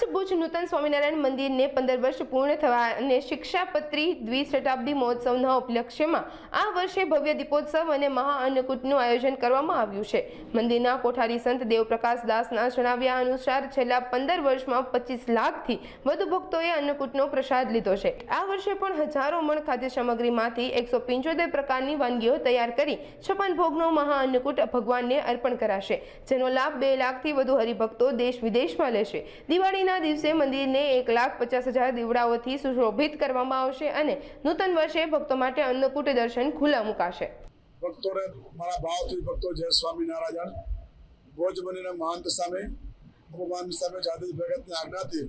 કચ્છ ભુજ નૂતન સ્વામિનારાયણ મંદિરને પંદર વર્ષ પૂર્ણ થવા અને શિક્ષાપત્રી દ્વિશતાબ્દી મહોત્સવના ઉપલક્ષ્યમાં આ વર્ષે ભવ્ય દીપોત્સવ અને મહાઅન્નકૂટનું આયોજન કરવામાં આવ્યું છે. મંદિરના કોઠારી સંત દેવપ્રકાશ દાસના જણાવ્યા અનુસાર છેલ્લા પંદર વર્ષમાં પચીસ લાખથી વધુ ભક્તોએ અન્નકૂટનો પ્રસાદ લીધો છે. આ વર્ષે પણ હજારો મણ ખાદ્ય સામગ્રીમાંથી એકસો પંચોતેર પ્રકારની વાનગીઓ તૈયાર કરી છપ્પન ભોગનો મહાઅન્નકૂટ ભગવાનને અર્પણ કરાશે, જેનો લાભ બે લાખથી વધુ હરિભક્તો દેશ વિદેશમાં લેશે. દિવાળીના દિવસે મંદિરને એક લાખ પચાસ હજાર દીવડાઓથી સુશોભિત કરવામાં આવશે અને નૂતન વર્ષે ભક્તો માટે અન્નકૂટ દર્શન ખુલ્લા મુકાશે. ભક્તોને મારા ભાવથી ભક્તો જય સ્વામિનારાયણ ભોજબનીના મહંત સામે, ભગવાન સામે જાદવ ભગતની આજ્ઞાથી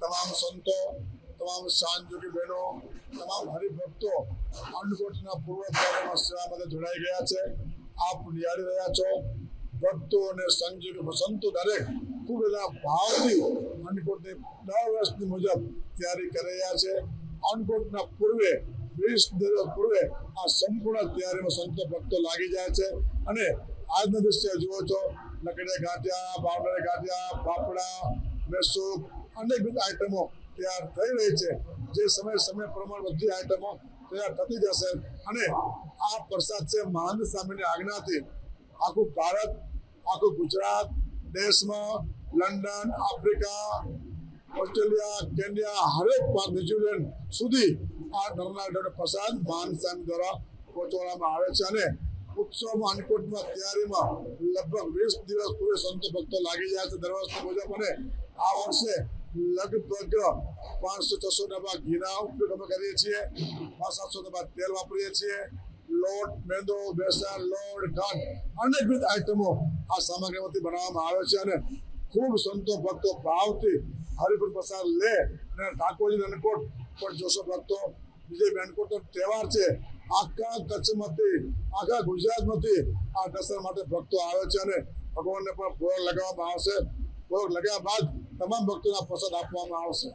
તમામ સંતો, તમામ શાંતયોગી બહેનો, તમામ હરિભક્તો અન્નકોટના પૂર્વ કાર્યમાં સેવા માટે જોડાઈ ગયા છે. આપ નિહાળી રહ્યા છો. ભક્તો અને સંયોગી સંતો દરેક ખૂબ બધા ભાવથી અન્નકોટની દર વર્ષની મુજબ તૈયારી કરી રહ્યા છે. અન્નકોટના પૂર્વે વીસ દિવસ પૂર્વે આ સંપૂર્ણ તૈયારીમાં સંતો ભક્તો લાગી જાય છે. અને આજના દિવસે જુઓ છો. લકડીયા ગાંઠિયા બાવડા ગાંઠિયા, ફાફડા મેસૂપ અનેકવિધ આઈટમો તૈયાર થઈ રહી છે. જે સમય સમય પ્રમાણે બધી આઈટમો તૈયાર થતી જશે. અને આ પ્રસાદ છે મહાન સ્વામીની આજ્ઞાથી આખું ભારત, આખું ગુજરાત દેશમાં લંડન, આફ્રિકા, ઓસ્ટ્રેલિયા, કેન્યા, હરેક પાંચ ન્યુઝીલેન્ડ સુધી આ નરનાડોનો પ્રસાદ સ્વામી દ્વારા પહોંચવામાં આવે છે અને ઉત્સવમાં અન્નકૂટમાં તૈયારીમાં લગભગ વીસ દિવસ પૂરે સંતો ભક્તો લાગી જાય છે. દર વર્ષની મુજબ અને આ વર્ષે લગભગ પાંચસો છસો ડબ્બા ઘીના ઉપયોગ અમે કરીએ છીએ. પાંચ સાતસો ડબ્બા તેલ વાપરીએ છીએ. લોટ, મેંદો, બેસન, લોટ ખાંડ અનેકવિધ આઈટમો આ સામગ્રીમાંથી બનાવવામાં આવે છે અને ખૂબ સંતો ભક્તો ભાવથી હરિપુર પ્રસાદ લે અને ઠાકોરજી અન્નકોટ પણ જોશો ભક્તો બીજે અન્નકોટનો તહેવાર છે. આખા કચ્છમાંથી, આખા ગુજરાતમાંથી આ દર્શન માટે ભક્તો આવે છે અને ભગવાનને પણ ભોગ લગાવવામાં આવશે. ભોગ લગાવ્યા બાદ તમામ ભક્તોના પ્રસાદ આપવામાં આવશે.